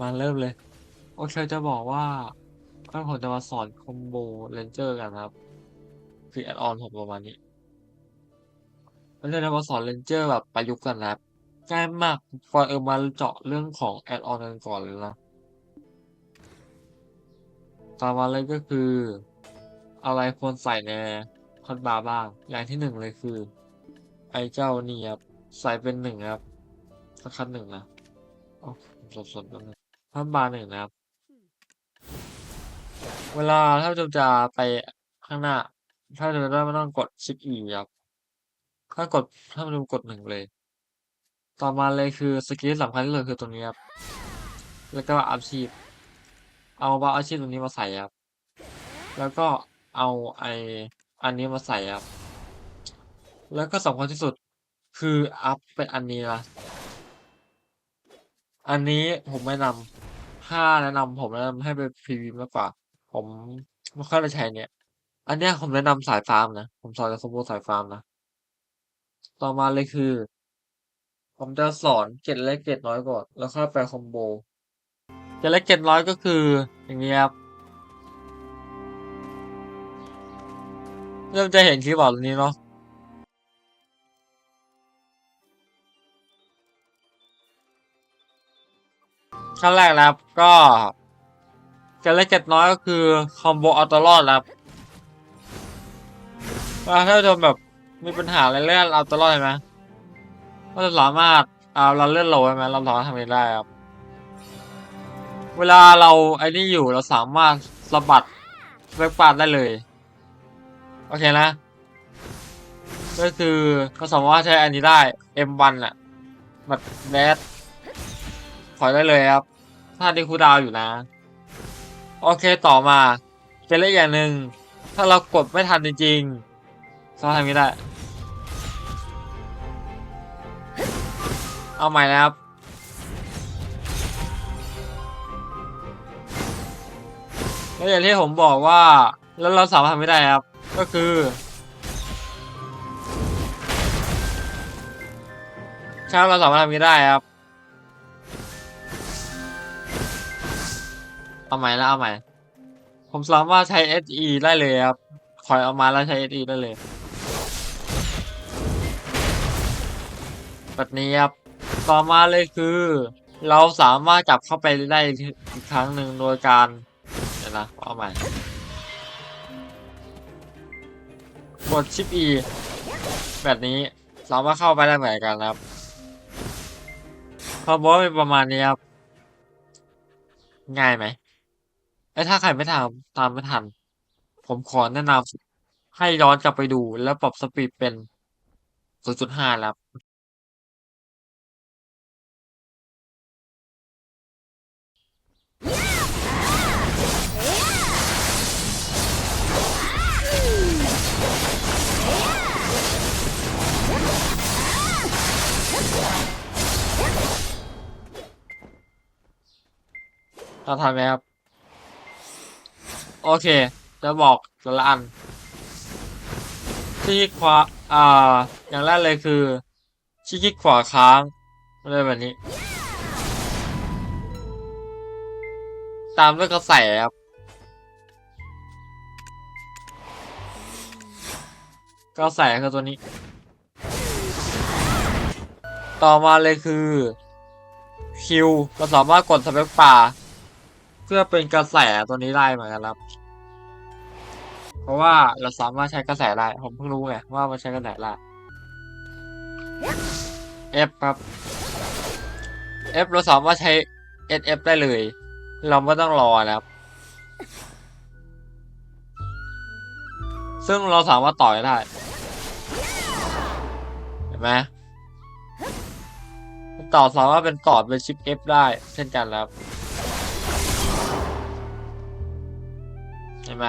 มาเริ่มเลย โอเคจะบอกว่าก็ผมจะมาสอนคอมโบเรนเจอร์กันครับ คือแอดออนผมประมาณนี้แล้วจะมาสอนเรนเจอร์แบบประยุกต์กันครับง่ายมากก่อนเออมาเจาะเรื่องของแอดออนกันก่อนเลยนะต่อมาเลยก็คือ อะไรควรใส่ในคอนบาร์บ้าง อย่างที่หนึ่งเลยคือ ไอเจ้านี่ครับ ใส่เป็นหนึ่งครับสักคันหนึ่งนะโอ้สดๆแล้วนะ คอนบาร์หนึ่งนะครับ เวลาถ้าจะจะไปข้างหน้า ถ้าจะได้ไม่ต้องกดชิปอีครับถ้ากดถ้ามันกดหนึ่งเลย ต่อมาเลยคือสกิลสำคัญที่สุดคือตรงนี้ครับ แล้วก็อาชีพ เอาบาอาชีพตรงนี้มาใส่ครับ แล้วก็เอาไออันนี้มาใส่ครับ แล้วก็สำคัญที่สุดคืออัพเป็นอันนี้นะอันนี้ผมไม่นำ ถ้าแนะนำผมแนะนำให้ไปพรีวิวมากกว่า ผมไม่ค่อยได้ใช้เนี่ย อันเนี้ยผมแนะนำสายฟาร์มนะ ผมสอนกับคอมโบสายฟาร์มนะ ต่อมาเลยคือ ผมจะสอนเกรดเล็กเกรดน้อยก่อน แล้วค่อยไปคอมโบ เกรดเล็กเกรดน้อยก็คือ อย่างนี้ครับเริ่มจะเห็นคลิปบอร์ดนี้เนาะ ขั้นแรกนะครับก็เกร็ดเล็กเกร็ดน้อยก็คือคอมโบเอาตัวรอดครับว่าถ้าจะแบบมีปัญหาอะไรเรื่องเอาตัวรอดใช่ไหมก็จะสามารถเอาเราเลื่อนโหลใช่ไหมเราสามารถทำองได้ครับ เวลาเราไอ้นี่อยู่เราสามารถสะบัดเวกปาดได้เลย โอเคนะ ก็คือก็สามารถใช้อันนี้ได้ M1 แหละบัดแบด ถอยได้เลยครับ ถ้าดีคูดาวอยู่นะ โอเคต่อมาเป็นเรื่องอย่างหนึ่งถ้าเรากดไม่ทันจริงๆเราทำไม่ได้ เอาใหม่นะครับแล้วอย่างที่ผมบอกว่าแล้วเราสามารถทำไม่ได้ครับ ก็คือ ใช่เราสามารถทำไม่ได้ครับ เอาใหม่แล้วเอาใหม่ ผมสามารถใช้ SE ได้เลยครับถอยออกมาแล้วใช้ SE ได้เลย แบบนี้ครับ ต่อมาเลยคือ เราสามารถจับเข้าไปได้อีกครั้งหนึ่งโดยการเดี๋ยวนะเอาใหม่กดชิป E แบบนี้สามารถเข้าไปได้เหมือนกันครับคอมโบเป็นประมาณนี้ครับ ง่ายไหม ไอ้ถ้าใครไม่ทำตามไม่ทัน ผมขอแนะนำให้ย้อนกลับไปดูแล้วปรับสปีดเป็น 0.5 แล้วเราทำไหมครับ โอเค จะบอกแต่ละอัน ที่ขวาอ่า อย่างแรกเลยคือชี้คลิกขวาค้างอะไรแบบนี้ ตามด้วยกระแสครับกระแสคือตัวนี้ ต่อมาเลยคือคิวเราสามารถกดสเปคป่า เพื่อเป็นกระแสตัวนี้ได้เหมือนกันครับ ราะว่าเราสามารถใช้กระแสได้ผมเพิ่งรู้ไงว่ามันใช้กระแสได้ F ครับ F เราสามารถใช้ SF ได้เลย เราไม่ต้องรอนะครับ ซึ่งเราสามารถต่อยได้ เห็นไหมต่อสามารถเป็นต่อเป็นชิป F ได้เช่นกันแล้วเห็นไหม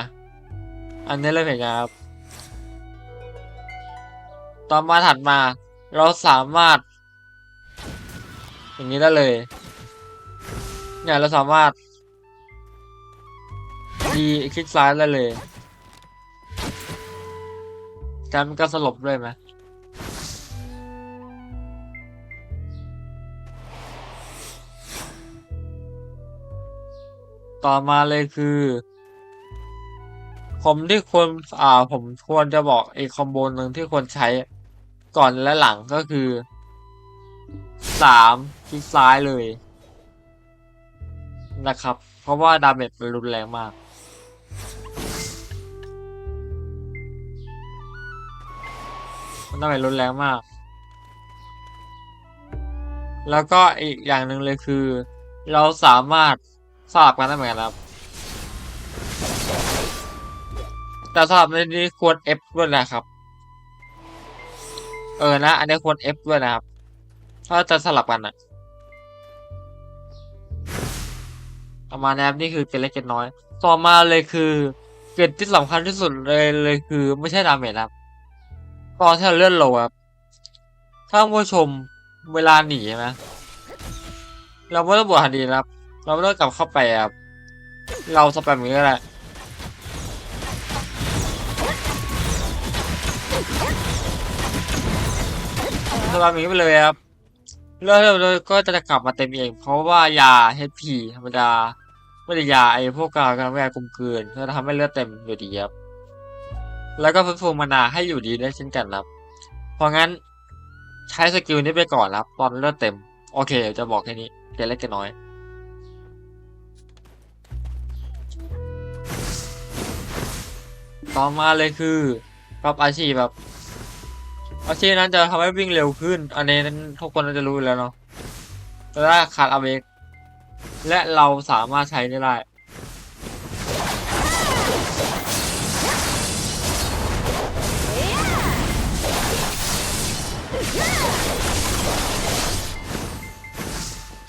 อันนี้เลยเห็นไงครับ ต่อมาถัดมา เราสามารถ อย่างนี้ได้เลย เนี่ยเราสามารถดีคลิกซ้ายได้เลยการมันก็สลบด้วยไหมต่อมาเลยคือ ผมที่ควรอ่าผมควรจะบอกไอ้คอมโบหนึ่งที่ควรใช้ก่อนและหลังก็คือสามคลิกซ้ายเลย นะครับ เพราะว่าดาเมจมันรุนแรงมากมันดาเมจรุนแรงมาก แล้วก็อีกอย่างหนึ่งเลยคือ เราสามารถสลับกันได้เหมือนกันครับ แต่สลับในนี้ควร F ด้วยนะครับ เออนะ อันนี้ควร F ด้วยนะครับ ถ้าจะสลับกันอะประมาณนี้นี่คือเกล็ดเล็กเกล็ดน้อย ต่อมาเลยคือเกล็ดที่สำคัญที่สุดเลยเลยคือไม่ใช่ดาเมจครับ ตอนที่เราเลื่อนโลครับ ถ้าผู้ชมเวลาหนีใช่ไหมเราไม่ต้องบวกทันทีนะครับ เราไม่ต้องกลับเข้าไปครับ เราสแปมอย่างนี้ก็ได้ สำหรับอย่างนี้ไปเลยครับเลือดเราก็จะกลับมาเต็มเอง เพราะว่ายา HP ธรรมดา ไม่ได้ยาไอ้พวกกาการแวกกลมกลืนก็จะทำให้เลือดเต็มอยู่ดีครับ แล้วก็ฟื้นฟูมานาให้อยู่ดีได้เช่นกันครับ เพราะงั้นใช้สกิลนี้ไปก่อนครับ ตอนเลือดเต็ม โอเคจะบอกแค่นี้เกเล็กเกน้อยต่อมาเลยคือปรับอาชีพแบบ อาชีพนั้นจะทำให้วิ่งเร็วขึ้น อันนี้นั้นทุกคนน่าจะรู้อยู่แล้วเนาะแต่ถ้าขาดอเวกและเราสามารถใช้ได้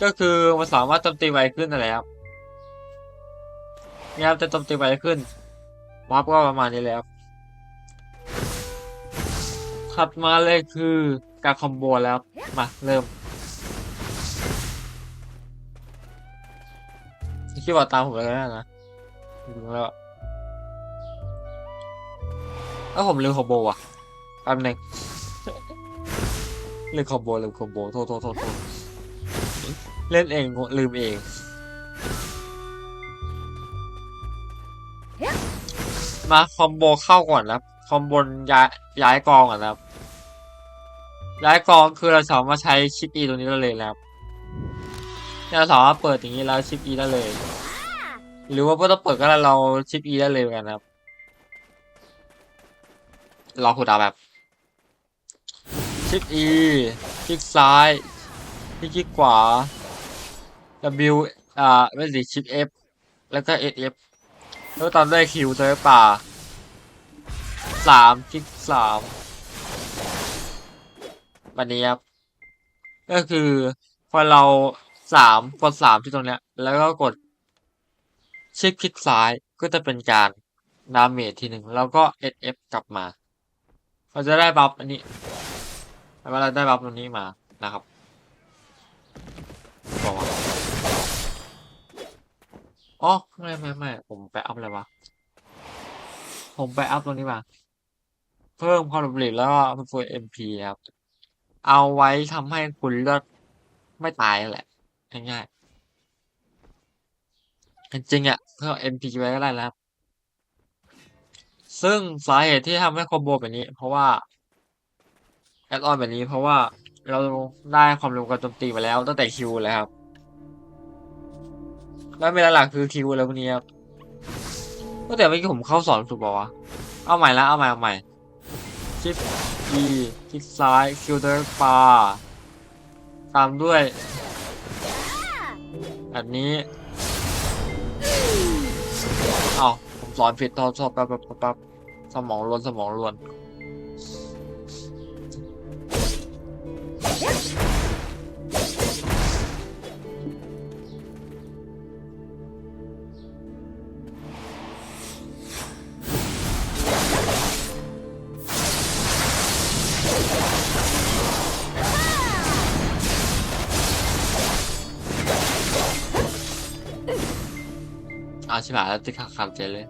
ก็คือมันสามารถโจมตีไวขึ้นนั่นแหละครับเนี่ยครับจะโจมตีไวขึ้นวาร์ก็ประมาณนี้แล้ว ถัดมาเลยคือการคอมโบแล้ว มา เริ่มคิดว่าตามผมเลยก็ได้นะดูแล้วแล้วผมลืมคอมโบอะแป๊บหนึงลืมคอมโบลืมคอมโบโทษโทษโทษโทษเล่นเองลืมเองมาคอมโบเข้าก่อนนะ คอมโบย้ายย้ายกองก่อนครับ ย้ายกองคือเราสามารถใช้ชิป E ตรงนี้ได้เลยนะครับเราสามารถเปิดอย่างนี้แล้วชิป E ได้เลย หรือว่าไม่ต้องเปิดก็ได้เราชิป E ได้เลยเหมือนกันครับรอคูลดาวแบบชิป E คลิกซ้ายคลิกขวา W อ่าไม่สิชิป F แล้วก็ SF แล้วตามด้วย Q ตัวป่า สามคลิกสามวันนี้ครับ ก็คือพอเราสามกดสามที่ตรงเนี้ย แล้วก็กด ชิปคลิกซ้ายก็จะเป็นการดาเมจทีหนึ่งแล้วก็ SF กลับมาเราจะได้บัฟอันนี้แล้วเราได้บัฟตรงนี้มานะครับบอกว่าอ๋อไม่ไม่ไม่ผมไปอัพอะไรวะผมไปอัพตรงนี้มา เพิ่มความผลิตแล้วก็เพิ่ม MP ครับ เอาไว้ทำให้คุณเลือดไม่ตายแหละ ง่ายๆ จริงๆอะ เพิ่ม MP ไว้ก็ได้แล้วครับซึ่งสาเหตุที่ทำให้คอมโบแบบนี้ เพราะว่าแอดออนแบบนี้เพราะว่าเราได้ความเร็วการโจมตีมาแล้วตั้งแต่คิวแล้วครับ แล้วเวลาหลักคือคิวแล้วพวกนี้ครับก็แต่เมื่อกี้ผมเข้าสอนถูกป่าวะ เอาใหม่ละเอาใหม่เอาใหม่ ชิป E คลิกซ้ายคิวเดอร์ปาตามด้วยอันนี้เอาผมสอนผิดทอชอบแป๊บแป๊บแป๊บแป๊บสมองรวนสมองรวน ด่าแล้วจะขับใจเลย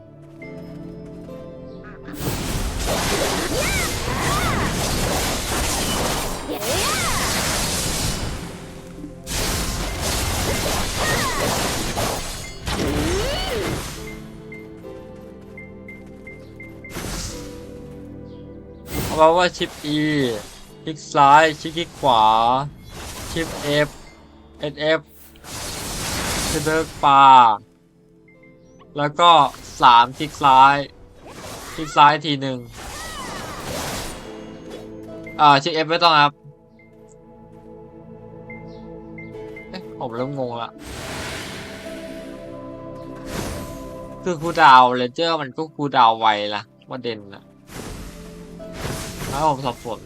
เราว่าชิป E คลิกซ้าย ชิปคลิกขวา ชิป F SF ชิปเดินป่า แล้วก็สามคลิกซ้ายคลิกซ้ายทีหนึ่งอ่าชิป F ไม่ต้องครับเอ๊ะผมเริ่มงงละคือคูดาวเลเจอร์มันก็คูดาวไวละประเด็นนะแล้วผมสับสน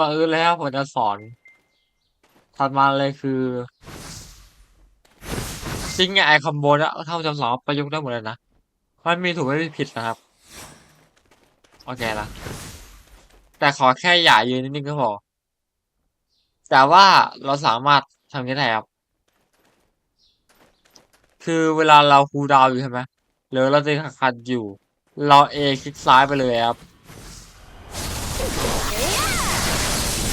ก่อนอื่นแล้วผมจะสอนถัดมาเลยคือซิงไอคอมโบนะถ้าจะสอนประยุกต์ได้หมดเลยนะมันมีถูกไม่มีผิดนะครับ โอเคนะแต่ขอแค่อย่ายืนนิ่งก็พอแต่ว่าเราสามารถทำนี้ได้ครับ คือเวลาเราคูดาวอยู่ใช่ไหมหรือเราจะขัดอยู่ เราเอคลิกซ้ายไปเลยครับ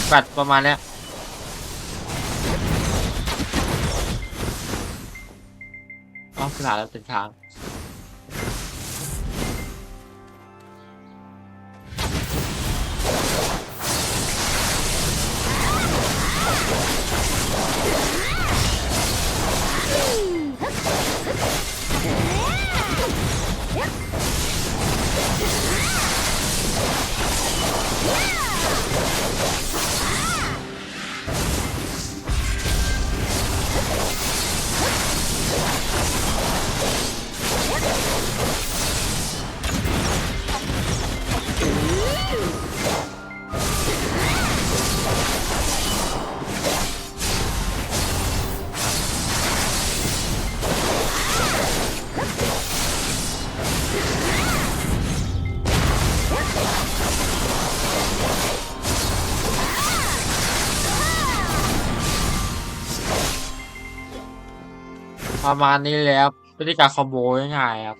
แบตประมาณเนี้ยเอาขนาดแล้วติดค้าง ประมาณนี้เลยครับวิธีการคอมโบง่ายครับ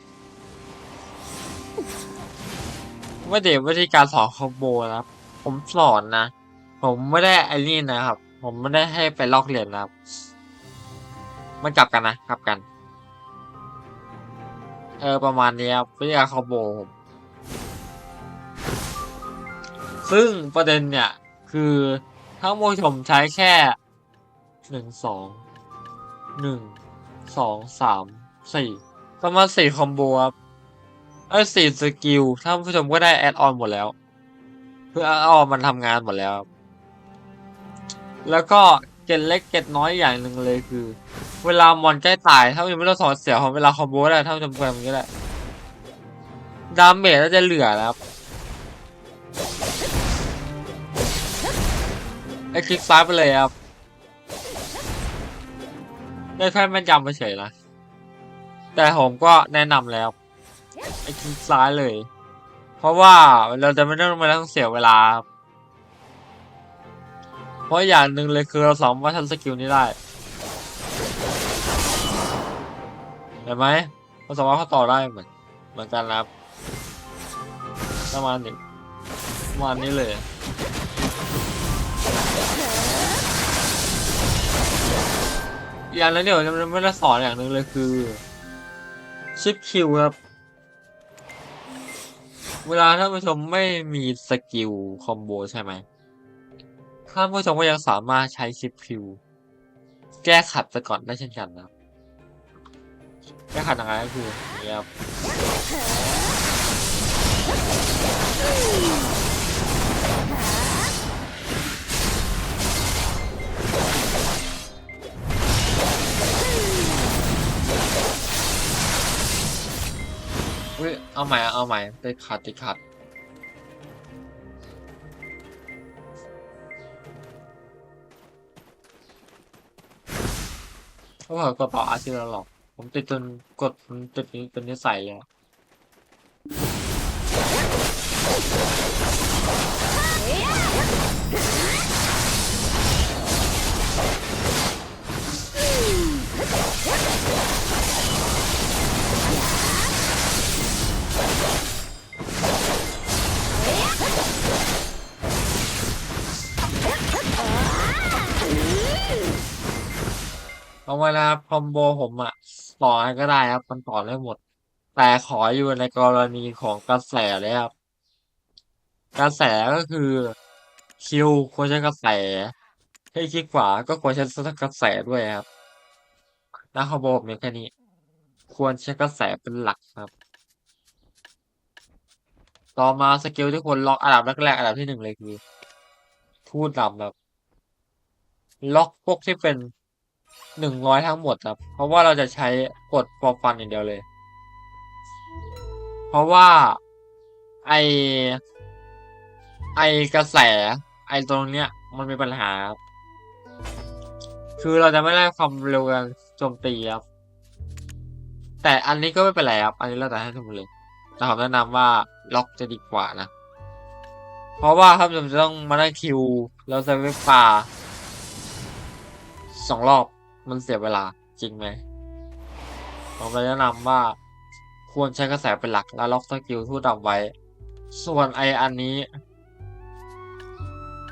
ไม่เดี๋ยววิธีการสอนคอมโบนะครับ ผมสอนนะ ผมไม่ได้ไอ้นี่นะครับ ผมไม่ได้ให้ไปลอกเรียนนะครับ มันกลับกันนะกลับกัน เออประมาณนี้ครับวิธีการคอมโบผมซึ่งประเด็นเนี่ย คือทั้งหมดผมใช้แค่หนึ่งสองหนึ่ง สองสามสี่ประมาณสี่คอมโบครับไอ้สี่สกิลท่านผู้ชมก็ได้แอดออนหมดแล้ว คือแอดออนมันทำงานหมดแล้ว แล้วก็เกตเล็กเกตน้อยอย่างหนึ่งเลยคือ เวลามอนใกล้ตายถ้าผู้ชมไม่ต้องสอนเสียของเวลาคอมโบได้ถ้าผู้ชมเพิ่มก็ได้ดาเมจก็จะเหลือนะครับไอ้คลิกซ้ายไปเลยครับ ได้แค่แม่นยำไปเฉยนะแต่ผมก็แนะนำแล้วไอ้คลิกซ้ายเลย เพราะว่าเราจะไม่ต้องมาต้องเสียเวลา เพราะอย่างหนึ่งเลยคือเราสามารถทำสกิลนี้ได้เห็นไหมเราสามารถเขาต่อได้เหมือนเหมือนกันนะครับประมาณนี้ประมาณนี้เลย อย่างนั้นเดี๋ยวจะไม่ได้สอนอย่างหนึ่งเลยคือ ชิปคิวครับ เวลาท่านผู้ชมไม่มีสกิลคอมโบใช่ไหมท่านผู้ชมก็ยังสามารถใช้ชิปคิว แก้ขัดไปก่อนได้เช่นกันนะครับ แก้ขัดยังไงก็คืออย่างนี้ครับ อุ้ยเอาใหม่เอาใหม่ติดขัดติดขัดเพราะผมกดเป่าอาร์ตแล้วหรอก ผมติดจนกดมันติดนี้เป็นนิสัยเลย เอาเวลาคอมโบผมอะต่อก็ได้ครับ มันต่อได้หมด แต่ขออยู่ในกรณีของกระแสเลยครับ กระแสก็คือคิวควรใช้กระแส ให้คลิกขวาก็ควรใช้กระแสด้วยครับแล้วคอมโบผมมีแค่นี้ ควรใช้กระแสเป็นหลักครับ ต่อมาสกิลที่ควรล็อกอันดับแรกๆอันดับที่หนึ่งเลยคือทูตดำแบบ ล็อกพวกที่เป็นหนึ่งร้อยทั้งหมดครับ เพราะว่าเราจะใช้กดฟอร์ฟันอย่างเดียวเลย เพราะว่าไอไอกระแส ไอตรงเนี้ย มันมีปัญหาครับคือเราจะไม่ได้ความเร็วการโจมตีครับ แต่อันนี้ก็ไม่เป็นไรครับ อันนี้เราแต่ให้ทุกคนเลยแต่ผมแนะนำว่าล็อกจะดีกว่านะ เพราะว่าถ้าผมจะต้องมาได้คิว แล้วใช้ไฟฟ้า สองรอบมันเสียเวลาจริงไหมผมเลยแนะนำว่าควรใช้กระแสเป็นหลักแล้วล็อกสกิลทูตดำไว้ ส่วนไออันนี้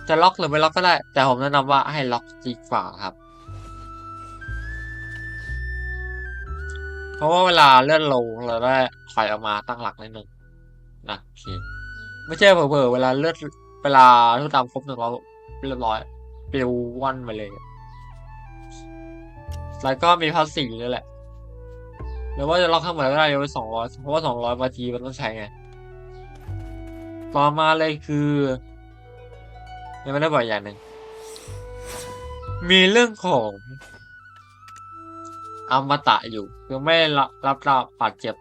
จะล็อกหรือไม่ล็อกก็ได้ แต่ผมแนะนำว่าให้ล็อกดีกว่าครับ เพราะว่าเวลาเลื่อนลงเราได้ถอยออกมาตั้งหลักนิดนึงนะโอเคไม่ใช่เผลอๆเวลาเลือดเวลาทุกตามครบหนึ่งร้อยเรียบร้อยปลิวว่อนไปเลย แล้วก็มีภาษีด้วยแหละหรือว่าจะล็อกข้างหมดก็ได้ยกไปสองร้อยเพราะว่าสองร้อยบาทีมันต้องใช้ไง ต่อมาเลยคือยังไม่ได้บอกอย่างหนึ่งมีเรื่องของอมตะอยู่คือไม่รับรับรับบาดเจ็บ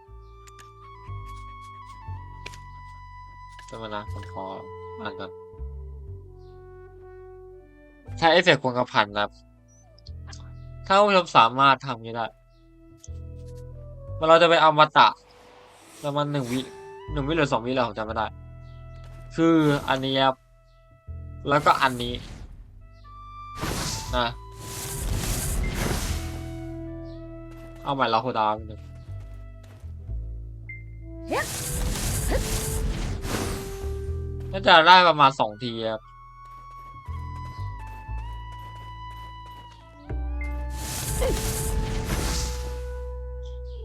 จะมานะผมขออ่านก่อนใช้เอฟเฟกต์ควงกระพันนะครับ ถ้าผู้ชมสามารถทำนี้ได้เมื่อเราจะไปอมตะประมาณหนึ่งวิหนึ่งวิหรือสองวิแล้วผมจำไม่ได้ คืออันนี้ครับแล้วก็อันนี้นะเอาใหม่เราโคดาวน์หนึ่งน่าจะได้ประมาณสองทีครับ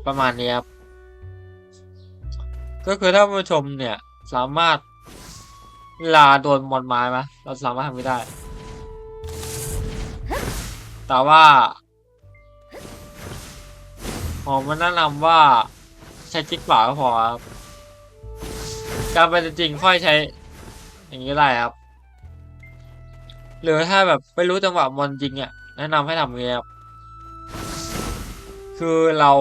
ประมาณนี้ครับ ก็คือถ้าผู้ชมเนี่ย สามารถเวลาโดนมอนไม้ไหมเราสามารถทำไม่ได้ แต่ว่าผมมันแนะนำว่าใช้คลิกขวาก็พอครับการเป็นจริงค่อยใช้ อย่างนี้ได้ครับ หรือถ้าแบบไม่รู้จังหวะมอนจริงอะแนะนำให้ทำอย่างนี้ครับ คือเรา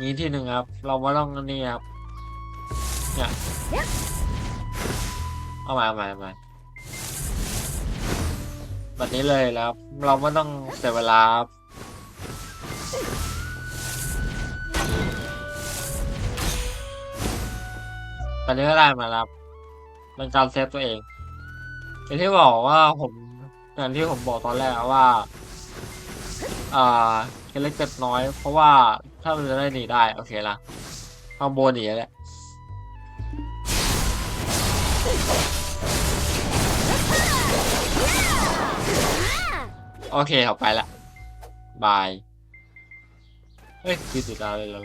นี้ที่หนึ่งครับ เราไม่ต้องนี่ครับ เนี่ย เอาใหม่เอาใหม่เอาใหม่แบบนี้เลยแล้ว เราไม่ต้องเสียเวลาครับตอนนี้ก็ได้มาแล้วเป็นการเซฟตัวเองอย่างที่บอกว่าผมอย่างที่ผมบอกตอนแรกว่า อ่า เล็กเกิดน้อย เพราะว่าถ้ามันจะได้หนีได้ โอเคละข้างบนหนีแหละโอเคเอาไปละบาย เฮ้ยคือติดาเลยแล้ว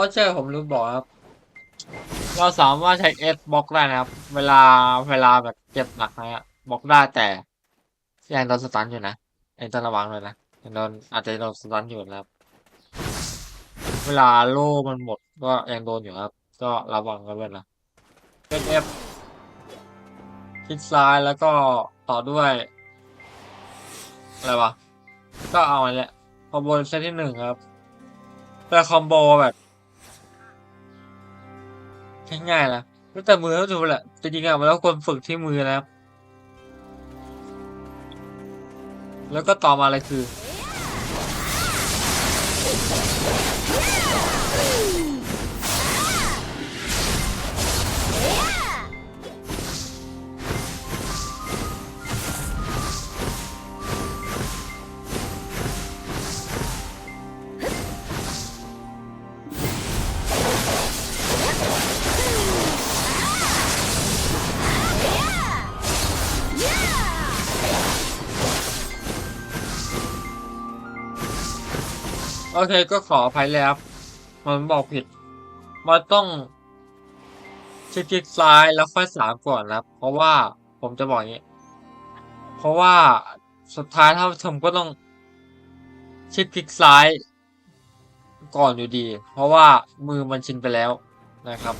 ล่ะโอ้ใช่ผมลืมบอกครับ เราสามารถใช้เอสบล็อกได้นะครับ เวลาเวลาแบบเจ็บหนักนะฮะบล็อกได้แต่ยังโดนสตันอยู่นะเอ็นต้องระวังเลยนะยังโดนอาจจะโดนสตันอยู่นะครับ เวลาโล่มันหมดก็ยังโดนอยู่ครับ ก็ระวังกันด้วยนะเป็นเอฟคลิกซ้ายแล้วก็ต่อด้วยอะไรวะก็เอาอันเนี้ยคอมโบเซตที่หนึ่งครับเป็นคอมโบแบบ ง่ายๆนะแต่มือก็ดูแหละจริงๆอะมันแล้วควรฝึกที่มือนะครับ แล้วก็ต่อมาอะไรคือ เคก็ขออภัยแล้วมันบอกผิด มันต้องชิดคลิกซ้ายแล้วค่อยสามก่อนนะเพราะว่าผมจะบอกอย่างนี้ เพราะว่าสุดท้ายถ้าชมก็ต้อง ชิดคลิกซ้าย ก่อนอยู่ดี เพราะว่ามือมันชินไปแล้วนะครับ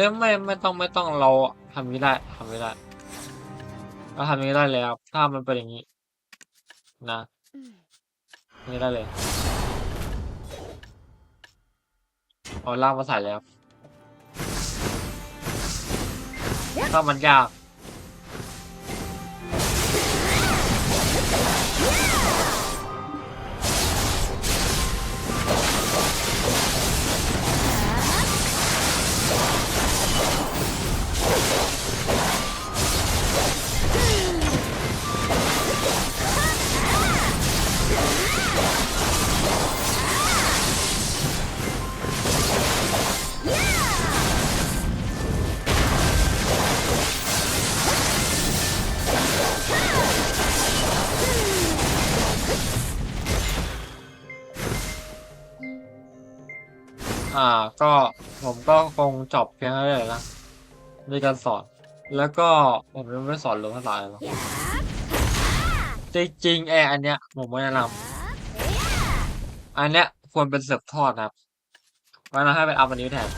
อ้ยไม่ไม่ต้องไม่ต้องเราทำไม่ได้ทำไม่ได้เราทำไม่ได้แล้วถ้ามันเป็นอย่างนี้นะไม่ได้เลยเอาล่างมาใส่แล้วถ้ามันยาก อ่าก็ผมก็คงจบเพียงเท่านี้แหละนะในการสอน แล้วก็ผมยังไม่สอนลงภาษาเลยหรอกจริงๆแอร์อันเนี้ยผมไม่แนะนำอันเนี้ยควรเป็นเสิร์ฟทอดนะครับไว้นให้เป็นอัพอันนี้แทน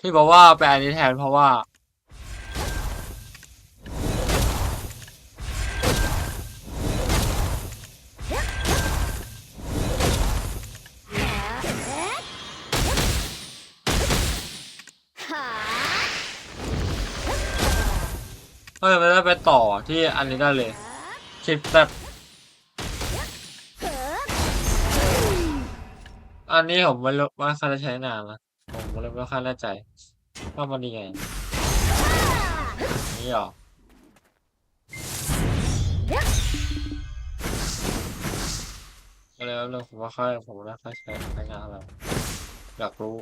ที่บอกว่าเป็นอันนี้แทนเพราะว่า เออไม่ได้ไปต่อที่อันนี้ได้เลยคลิปแบบอันนี้ผมไม่รู้ว่าเขาจะใช้นานนะผมเลยไม่ค่อยแน่ใจว่ามันดีไงนี่หรออะไรแล้วเลยผมว่าค่อยผมไม่ค่อยใช้ใช้งานอะไรอยากรู้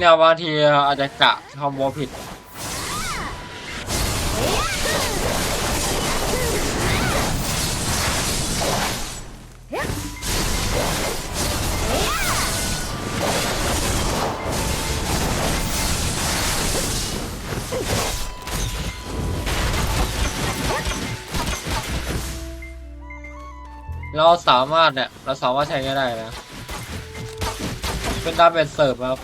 เนี่ยบางทีอาจจะกะคอมโบผิดเราสามารถเนี่ยเราสามารถใช้ได้นะ เป็นดาเป็นเสิร์ฟครับ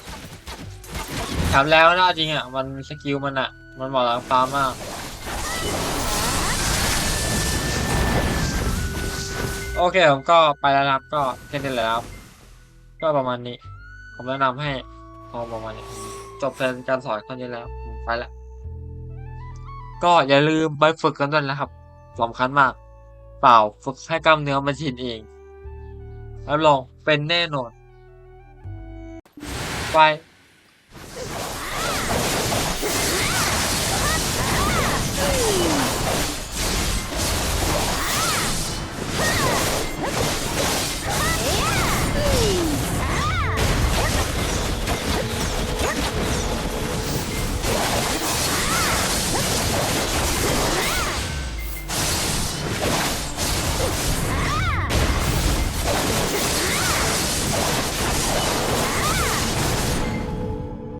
ถามแล้วนะจริงอะ มันสกิลมันอะ มันเหมาะกับฟ้ามาก โอเคผมก็ไปแล้วครับก็แค่นี้แหละครับก็ประมาณนี้ ผมแนะนำให้พอประมาณนี้ จบการสอนแค่นี้แล้วผมไปละก็อย่าลืมไปฝึกกันด้วยนะครับสำคัญมาก เปล่าฝึกให้กล้ามเนื้อมันชินเองรับรองเป็นแน่นอน ไป